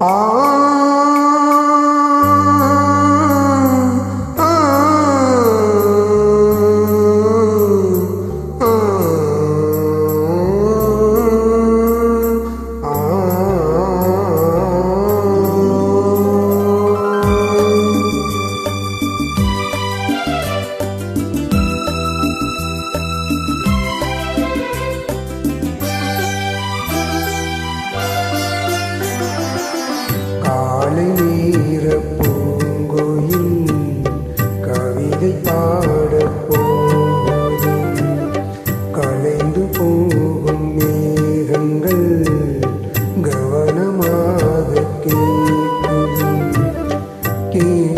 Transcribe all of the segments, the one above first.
Ah.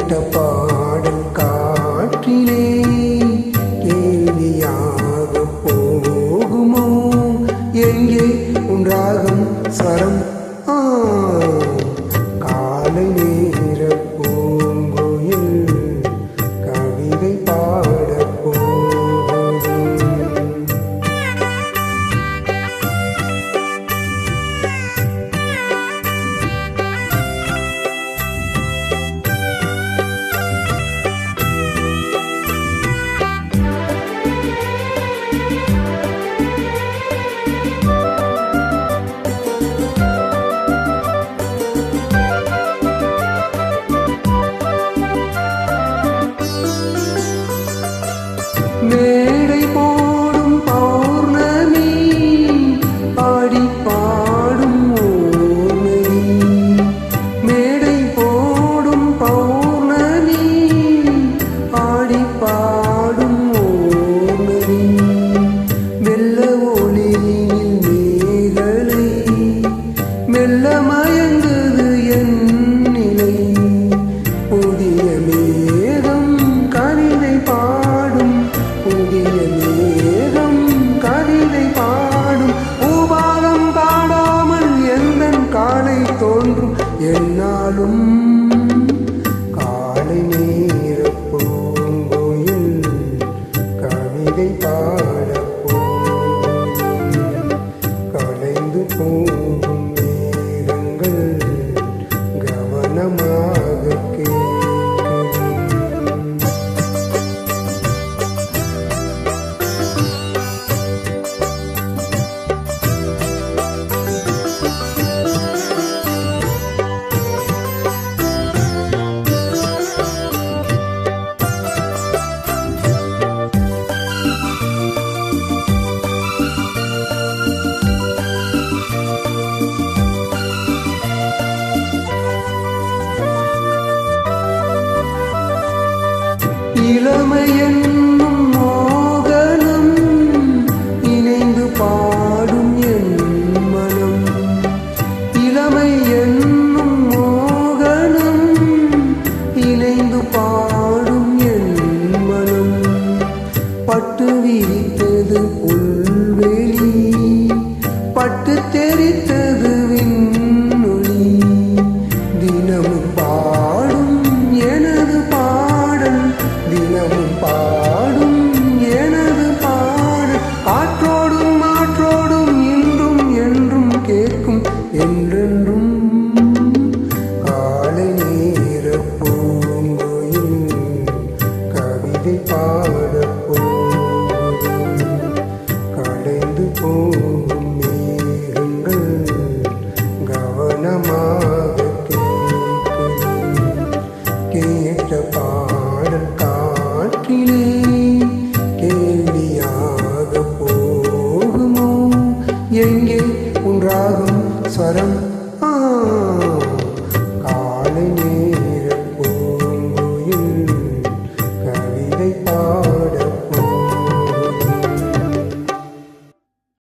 கேட்ட பாடல் காற்றிலே கேலியாக போகுமோ? எங்கே உன் ராகம் ஸ்வரம்? ஆ, காலை மேகம் கவிதை பாடும். புதிய மேகம் கவிதை பாடும். உபாகம் காணாமல் எந்த காலை தோன்றும்? என்னாலும் காலை நேர பூங்கோயில் கவிதை பாடப் இளமை என்னும் மோகனம் இணைந்து பாடும் என் மனம். இளமை என்னும் மோகனம் இணைந்து பாடும் என் மனம். பட்டு விரித்தது புல்வெளி பட்டு தெரித்தது எங்கே உன்றாகும் ஸ்வரம்